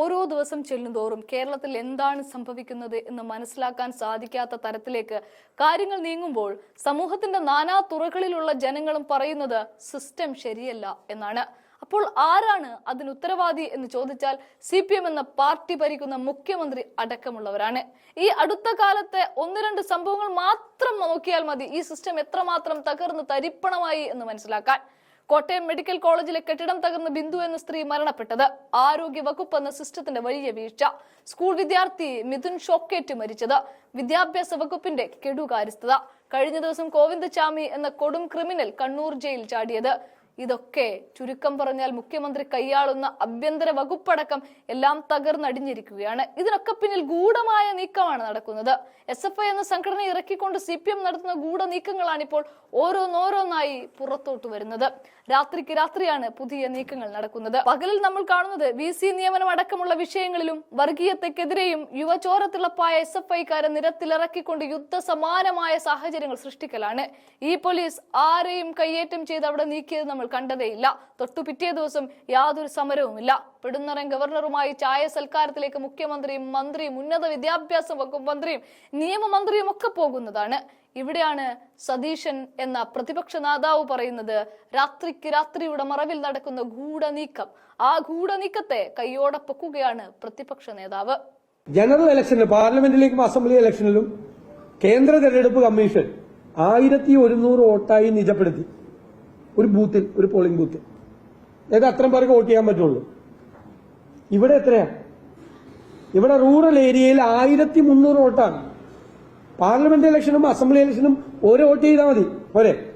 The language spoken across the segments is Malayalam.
ഓരോ ദിവസം ചെല്ലുന്തോറും കേരളത്തിൽ എന്താണ് സംഭവിക്കുന്നത് എന്ന് മനസ്സിലാക്കാൻ സാധിക്കാത്ത തരത്തിലേക്ക് കാര്യങ്ങൾ നീങ്ങുമ്പോൾ സമൂഹത്തിന്റെ നാനാ തുറകളിലുള്ള ജനങ്ങളും പറയുന്നത് സിസ്റ്റം ശരിയല്ല എന്നാണ്. അപ്പോൾ ആരാണ് അതിന് ഉത്തരവാദി എന്ന് ചോദിച്ചാൽ സി പി എം എന്ന പാർട്ടി ഭരിക്കുന്ന മുഖ്യമന്ത്രി അടക്കമുള്ളവരാണ്. ഈ അടുത്ത കാലത്തെ ഒന്ന് രണ്ട് സംഭവങ്ങൾ മാത്രം നോക്കിയാൽ മതി ഈ സിസ്റ്റം എത്രമാത്രം തകർന്ന് തരിപ്പണമായി എന്ന് മനസ്സിലാക്കാൻ. കോട്ടയം മെഡിക്കൽ കോളേജിലെ കെട്ടിടം തകർന്ന് ബിന്ദു എന്ന സ്ത്രീ മരണപ്പെട്ടത്. ആരോഗ്യ വകുപ്പ് എന്ന സിസ്റ്റത്തിന്റെ വലിയ വീഴ്ച. സ്കൂൾ വിദ്യാർത്ഥി മിഥുൻ ഷോക്കേറ്റ് മരിച്ചത്. വിദ്യാഭ്യാസ വകുപ്പിന്റെ കെടുകാര്യസ്ഥത. കഴിഞ്ഞ ദിവസം ഗോവിന്ദചാമി എന്ന കൊടും ക്രിമിനൽ കണ്ണൂർ ജയിൽ ചാടിയത്. ഇതൊക്കെ ചുരുക്കം പറഞ്ഞാൽ മുഖ്യമന്ത്രി കൈയാളുന്ന ആഭ്യന്തര വകുപ്പടക്കം എല്ലാം തകർന്നടിഞ്ഞിരിക്കുകയാണ്. ഇതിനൊക്കെ പിന്നിൽ ഗൂഢമായ നീക്കമാണ് നടക്കുന്നത്. എസ് എഫ് ഐ എന്ന സംഘടന ഇറക്കിക്കൊണ്ട് സി പി എം നടത്തുന്ന ഗൂഢ നീക്കങ്ങളാണ് ഇപ്പോൾ ഓരോന്നോരോന്നായി പുറത്തോട്ട് വരുന്നത്. രാത്രിക്ക് രാത്രിയാണ് പുതിയ നീക്കങ്ങൾ നടക്കുന്നത്. പകലിൽ നമ്മൾ കാണുന്നത് വി സി നിയമനം അടക്കമുള്ള വിഷയങ്ങളിലും വർഗീയതയ്ക്കെതിരെയും യുവചോരത്തിളപ്പായ എസ് എഫ് ഐക്കാരെ നിരത്തിലിറക്കിക്കൊണ്ട് യുദ്ധ സമാനമായ സാഹചര്യങ്ങൾ സൃഷ്ടിക്കലാണ്. ഈ പോലീസ് ആരെയും കയ്യേറ്റം ചെയ്ത് അവിടെ നീക്കിയത് നമ്മൾ കണ്ടതേയില്ല. തൊട്ടു പിറ്റേ ദിവസം യാതൊരു സമരവുമില്ല. പെടുന്നറൻ ഗവർണറുമായി ചായ സൽക്കാരത്തിലേക്ക് മുഖ്യമന്ത്രിയും മന്ത്രിയും ഉന്നത വിദ്യാഭ്യാസ വകുപ്പ് മന്ത്രിയും നിയമമന്ത്രിയും ഒക്കെ പോകുന്നതാണ്. ഇവിടെയാണ് സതീശൻ എന്ന പ്രതിപക്ഷ നേതാവ് പറയുന്നത് രാത്രിക്ക് രാത്രിയുടെ മറവിൽ നടക്കുന്ന ഗൂഢനീക്കം. ആ ഗൂഢനീക്കത്തെ കൈയോടെ പൊക്കുകയാണ് പ്രതിപക്ഷ നേതാവ്. ജനറൽ ഇലക്ഷനിൽ പാർലമെന്റിലേക്കും അസംബ്ലി ഇലക്ഷനിലും കേന്ദ്ര തെരഞ്ഞെടുപ്പ് കമ്മീഷൻ ആയിരത്തി ഒരുന്നൂറ് വോട്ടായി നിജപ്പെടുത്തി. ഒരു ബൂത്തിൽ ഒരു പോളിംഗ് ബൂത്തിൽ അതായത് അത്രയും പേർക്ക് വോട്ട് ചെയ്യാൻ പറ്റുള്ളൂ? ഇവിടെ എത്രയാ? ഇവിടെ റൂറൽ ഏരിയയിൽ ആയിരത്തി മുന്നൂറ് വോട്ടാണ്. പാർലമെന്റ് ഇലക്ഷനും അസംബ്ലി ഇലക്ഷനും ഒരു വോട്ട് ചെയ്താൽ മതി. പോരെ.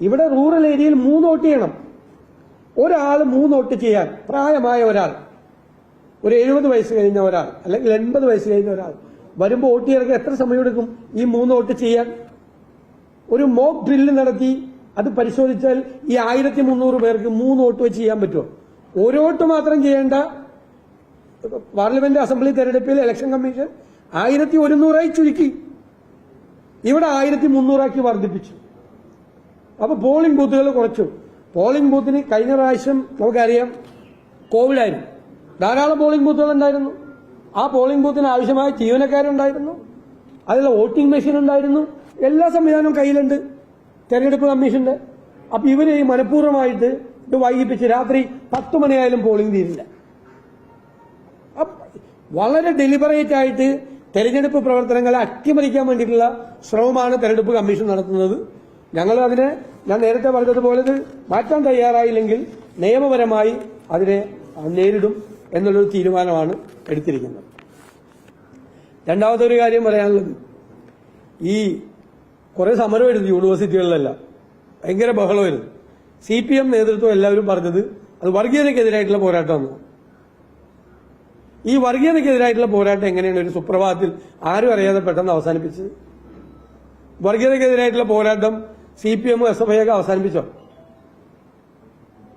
ഇവിടെ റൂറൽ ഏരിയയിൽ മൂന്ന് വോട്ട് ചെയ്യണം. ഒരാൾ മൂന്ന് വോട്ട് ചെയ്യാൻ. പ്രായമായ ഒരാൾ. ഒരു എഴുപത് വയസ്സ് കഴിഞ്ഞ ഒരാൾ. അല്ലെങ്കിൽ എൺപത് വയസ്സ് കഴിഞ്ഞ ഒരാൾ. വരുമ്പോൾ വോട്ട് ചെയ്യാൻ എത്ര സമയമെടുക്കും ഈ മൂന്ന് വോട്ട് ചെയ്യാൻ? ഒരു മോക്ക് ഡ്രില്ല് നടത്തി അത് പരിശോധിച്ചാൽ ഈ ആയിരത്തി മുന്നൂറ് പേർക്ക് മൂന്ന് വോട്ട് വെച്ച് ചെയ്യാൻ പറ്റുമോ? ഒരു വോട്ട് മാത്രം ചെയ്യേണ്ട പാർലമെന്റ് അസംബ്ലി തെരഞ്ഞെടുപ്പിൽ ഇലക്ഷൻ കമ്മീഷൻ ആയിരത്തി ഒരുന്നൂറായി ചുരുക്കി. ഇവിടെ ആയിരത്തി മുന്നൂറാക്കി വർദ്ധിപ്പിച്ചു. അപ്പൊ പോളിംഗ് ബൂത്തുകൾ കുറച്ചു. പോളിംഗ് ബൂത്തിന് കഴിഞ്ഞ പ്രാവശ്യം നമുക്കറിയാം കോവിഡായിരുന്നു. ധാരാളം പോളിംഗ് ബൂത്തുകൾ ഉണ്ടായിരുന്നു. ആ പോളിംഗ് ബൂത്തിന് ആവശ്യമായ ജീവനക്കാരുണ്ടായിരുന്നു. അതിലുള്ള വോട്ടിംഗ് മെഷീൻ ഉണ്ടായിരുന്നു. എല്ലാ സംവിധാനവും കയ്യിലുണ്ട്. തെരഞ്ഞെടുപ്പ് കമ്മീഷന്റെ. അപ്പൊ ഇവർ മനഃപൂർവമായിട്ട് ഇത് വൈകിപ്പിച്ച് രാത്രി പത്ത് മണിയായാലും പോളിംഗ് തീരില്ല. വളരെ ഡെലിബറേറ്റ് ആയിട്ട് തെരഞ്ഞെടുപ്പ് പ്രവർത്തനങ്ങളെ അട്ടിമറിക്കാൻ വേണ്ടിയിട്ടുള്ള ശ്രമമാണ് തെരഞ്ഞെടുപ്പ് കമ്മീഷൻ നടത്തുന്നത്. ഞങ്ങൾ അതിനെ ഞാൻ നേരത്തെ പറഞ്ഞതുപോലെ മാറ്റാൻ തയ്യാറായില്ലെങ്കിൽ നിയമപരമായി അതിനെ നേരിടും എന്നുള്ളൊരു തീരുമാനമാണ് എടുത്തിരിക്കുന്നത്. രണ്ടാമത്തെ ഒരു കാര്യം പറയാനുള്ളത്. ഈ കുറെ സമരമായിരുന്നു യൂണിവേഴ്സിറ്റികളിലെല്ലാം ഭയങ്കര ബഹളമായിരുന്നു. സി പി എം നേതൃത്വം എല്ലാവരും പറഞ്ഞത് അത് വർഗീയതയ്ക്കെതിരായിട്ടുള്ള പോരാട്ടമാണ്. ഈ വർഗീയതയ്ക്കെതിരായിട്ടുള്ള പോരാട്ടം എങ്ങനെയാണ് ഒരു സുപ്രഭാതത്തിൽ ആരും അറിയാതെ പെട്ടെന്ന് അവസാനിപ്പിച്ചത്? വർഗീയതയ്ക്കെതിരായിട്ടുള്ള പോരാട്ടം സി പി എമ്മും എസ് എഫ് ഐ ഒക്കെ അവസാനിപ്പിച്ചോ?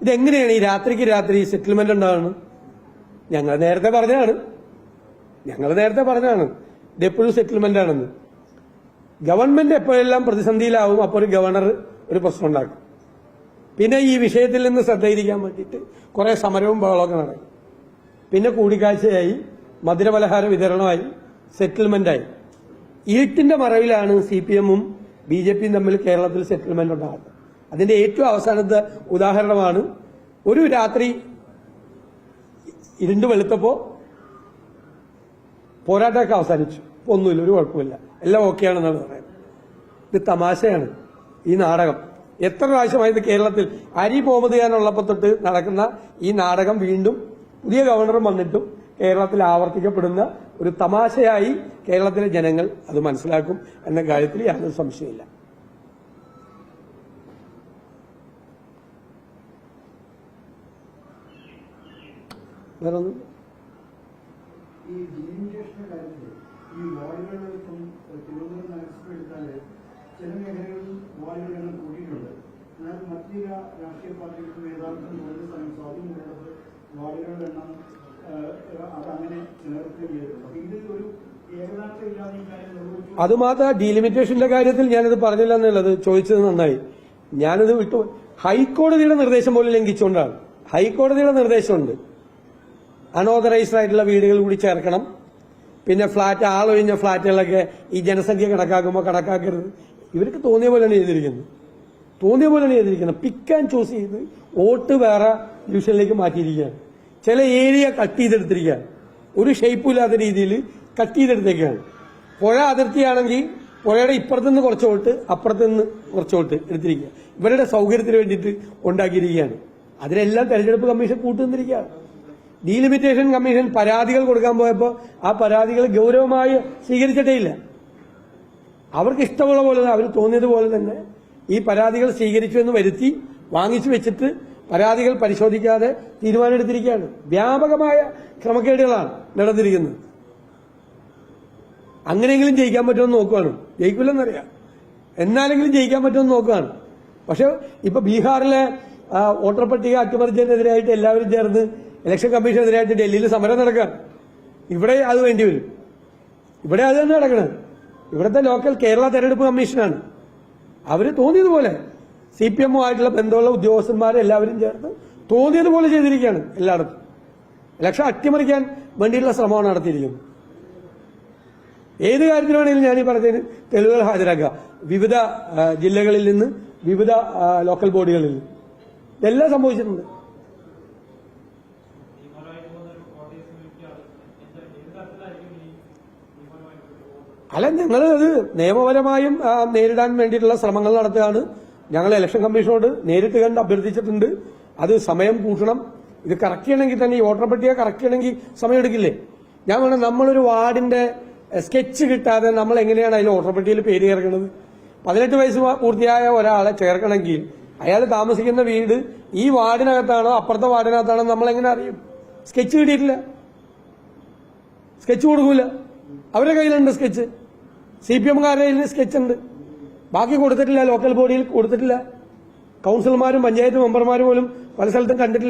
ഇതെങ്ങനെയാണ് ഈ രാത്രിക്ക് രാത്രി സെറ്റിൽമെന്റ് ഉണ്ടാകുന്നത്? ഞങ്ങൾ നേരത്തെ പറഞ്ഞതാണ്. ഞങ്ങൾ നേരത്തെ പറഞ്ഞതാണ്. ഇതെപ്പോഴും സെറ്റിൽമെന്റ് ആണെന്ന്. ഗവൺമെന്റ് എപ്പോഴെല്ലാം പ്രതിസന്ധിയിലാവും അപ്പോൾ ഒരു ഗവർണർ ഒരു പ്രശ്നം ഉണ്ടാക്കും. പിന്നെ ഈ വിഷയത്തിൽ നിന്ന് ശ്രദ്ധയിരിക്കാൻ വേണ്ടിയിട്ട് കുറെ സമരവും ബഹളമൊക്കെ നടക്കും. പിന്നെ കൂടിക്കാഴ്ചയായി മധുരപലഹാര വിതരണമായി സെറ്റിൽമെന്റായി. ഈട്ടിന്റെ മറവിലാണ് സി പി എമ്മും ബി ജെ പിയും തമ്മിൽ കേരളത്തിൽ സെറ്റിൽമെന്റ് ഉണ്ടാകുന്നത്. അതിന്റെ ഏറ്റവും അവസാനത്തെ ഉദാഹരണമാണ് ഒരു രാത്രി ഇരുണ്ട് വെളുത്തപ്പോ പോരാട്ടമൊക്കെ അവസാനിച്ചു. ഒന്നുമില്ല ഒരു കുഴപ്പമില്ല. എല്ലാം ഓക്കെയാണെന്നാണ് പറയുന്നത്. ഇത് തമാശയാണ്. ഈ നാടകം. എത്ര പ്രാവശ്യമായത് കേരളത്തിൽ അരി ഉള്ളപ്പോൾ തൊട്ട് നടക്കുന്ന ഈ നാടകം വീണ്ടും പുതിയ ഗവർണർ വന്നിട്ടും കേരളത്തിൽ ആവർത്തിക്കപ്പെടുന്ന ഒരു തമാശയായി കേരളത്തിലെ ജനങ്ങൾ അത് മനസ്സിലാക്കും എന്ന കാര്യത്തിൽ യാതൊരു സംശയമില്ല വേറെ ഒന്നും ഈ ഡിലിമിറ്റേഷന്റെ കാര്യത്തിൽ ഈ വാർഡുകൾ ഇപ്പം തിരുവനന്തപുരം നഗരസഭ എടുത്താൽ ചില മേഖലകളിൽ വാർഡുകൾ എണ്ണം കൂടിയിട്ടുണ്ട് എന്നാൽ മറ്റു ചില രാഷ്ട്രീയ പാർട്ടികൾക്ക് നേതാക്കൾ സ്ഥലം സ്വാധീനമുള്ളത് വാർഡുകളുടെ എണ്ണം അതങ്ങനെ ചേർക്കുകയും ചെയ്തിട്ടുണ്ട് അപ്പൊ ഇത് ഒരു അത് മാത്രം ഡീലിമിറ്റേഷന്റെ കാര്യത്തിൽ ഞാനത് പറഞ്ഞില്ല എന്നുള്ളത് ചോദിച്ചത് നന്നായി. ഞാനത് വിട്ടു. ഹൈക്കോടതിയുടെ നിർദ്ദേശം പോലും ലംഘിച്ചുകൊണ്ടാണ്. ഹൈക്കോടതിയുടെ നിർദ്ദേശമുണ്ട്. അൺഓതറൈസ്ഡ് ആയിട്ടുള്ള വീടുകൾ കൂടി ചേർക്കണം. പിന്നെ ഫ്ളാറ്റ് ആളൊഴിഞ്ഞ ഫ്ളാറ്റുകളൊക്കെ ഈ ജനസംഖ്യ കണക്കാക്കുമ്പോൾ കണക്കാക്കരുത്. ഇവർക്ക് തോന്നിയ പോലെയാണ് ചെയ്തിരിക്കുന്നത്. തോന്നിയ പോലെയാണ് ചെയ്തിരിക്കുന്നത്. പിക്ക് ആൻഡ് ചൂസ് ചെയ്ത് വോട്ട് വേറെ ഡിവിഷനിലേക്ക് മാറ്റിയിരിക്കുകയാണ്. ചില ഏരിയ കട്ട് ചെയ്തെടുത്തിരിക്കുകയാണ്. ഒരു ഷേപ്പും ഇല്ലാത്ത രീതിയിൽ കട്ട് ചെയ്തെടുത്തേക്കാണ്. പുഴ അതിർത്തിയാണെങ്കിൽ പുഴയുടെ ഇപ്പുറത്തു നിന്ന് കുറച്ച് വോട്ട് അപ്പുറത്തു നിന്ന് കുറച്ച് വോട്ട് എടുത്തിരിക്കുക ഇവരുടെ സൗകര്യത്തിന് വേണ്ടിയിട്ട് ഉണ്ടാക്കിയിരിക്കുകയാണ്. അതിനെല്ലാം തെരഞ്ഞെടുപ്പ് കമ്മീഷൻ കൂട്ടുന്നിരിക്കുകയാണ് ഡീലിമിറ്റേഷൻ കമ്മീഷൻ പരാതികൾ കൊടുക്കാൻ പോയപ്പോൾ ആ പരാതികൾ ഗൗരവമായി സ്വീകരിച്ചിട്ടേ ഇല്ല അവർക്ക് ഇഷ്ടമുള്ള പോലെ അവർ തോന്നിയതുപോലെ തന്നെ ഈ പരാതികൾ സ്വീകരിച്ചു എന്ന് വരുത്തി വാങ്ങിച്ചു വെച്ചിട്ട് പരാതികൾ പരിശോധിക്കാതെ തീരുമാനമെടുത്തിരിക്കുകയാണ്. വ്യാപകമായ ക്രമക്കേടുകളാണ് നടന്നിരിക്കുന്നത്. അങ്ങനെയെങ്കിലും ജയിക്കാൻ പറ്റുമെന്ന് നോക്കുകയാണ് ജയിക്കില്ലെന്നറിയാം. എന്നാലെങ്കിലും ജയിക്കാൻ പറ്റുമെന്ന് നോക്കുകയാണ് പക്ഷെ ഇപ്പൊ ബീഹാറിലെ വോട്ടർ പട്ടിക അട്ടിമറിച്ചതിനെതിരായിട്ട് എല്ലാവരും ചേർന്ന് ഇലക്ഷൻ കമ്മീഷനെതിരായിട്ട് ഡൽഹിയിൽ സമരം നടക്കുക ഇവിടെ അത് വേണ്ടി വരും. ഇവിടെ അത് തന്നെ നടക്കണത്. ഇവിടുത്തെ ലോക്കൽ കേരള തെരഞ്ഞെടുപ്പ് കമ്മീഷനാണ്. അവർ തോന്നിയതുപോലെ സി പി എമ്മുമായിട്ടുള്ള ബന്ധമുള്ള ഉദ്യോഗസ്ഥന്മാരെ എല്ലാവരും ചേർത്ത് തോന്നിയതുപോലെ ചെയ്തിരിക്കുകയാണ് എല്ലായിടത്തും. ഇലക്ഷൻ അട്ടിമറിക്കാൻ വേണ്ടിയിട്ടുള്ള ശ്രമമാണ് നടത്തിയിരിക്കുന്നത്. ഏത് കാര്യത്തിലാണെങ്കിലും ഞാൻ ഈ പറഞ്ഞതിന് തെളിവുകൾ ഹാജരാക്കുക. വിവിധ ജില്ലകളിൽ നിന്ന് വിവിധ ലോക്കൽ ബോഡികളിൽ നിന്ന്. ഇതെല്ലാം സംഭവിച്ചിട്ടുണ്ട്. അല്ല ഞങ്ങൾ അത് നിയമപരമായും നേരിടാൻ വേണ്ടിയിട്ടുള്ള ശ്രമങ്ങൾ നടത്തുകയാണ്. ഞങ്ങൾ ഇലക്ഷൻ കമ്മീഷനോട് നേരിട്ട് കണ്ട് അഭ്യർത്ഥിച്ചിട്ടുണ്ട്. അത് സമയം കൂട്ടണം. ഇത് കറക്റ്റ് ചെയ്യണമെങ്കിൽ തന്നെ ഈ വോട്ടർ പട്ടിക കറക്റ്റ് ചെയ്യണമെങ്കിൽ സമയം എടുക്കില്ലേ? ഞാൻ വേണം നമ്മളൊരു വാർഡിന്റെ സ്കെച്ച് കിട്ടാതെ നമ്മൾ എങ്ങനെയാണ് അതിൽ വോട്ടർ പട്ടികയിൽ പേര് ചേർക്കുന്നത്? പതിനെട്ട് വയസ്സ് പൂർത്തിയായ ഒരാളെ ചേർക്കണമെങ്കിൽ അയാൾ താമസിക്കുന്ന വീട് ഈ വാർഡിനകത്താണോ അപ്പുറത്തെ വാർഡിനകത്താണോ നമ്മൾ എങ്ങനെ അറിയും? സ്കെച്ച് കിട്ടിയിട്ടില്ല. സ്കെച്ച് കൊടുക്കൂല. അവരുടെ കയ്യിലുണ്ട് സ്കെച്ച് സി പി എംകാരുടെ കയ്യിൽ സ്കെച്ച് ഉണ്ട്. ബാക്കി കൊടുത്തിട്ടില്ല ലോക്കൽ ബോഡിയിൽ കൊടുത്തിട്ടില്ല. കൗൺസിലർമാരും പഞ്ചായത്ത് മെമ്പർമാരും പോലും പല സ്ഥലത്തും കണ്ടിട്ടില്ല.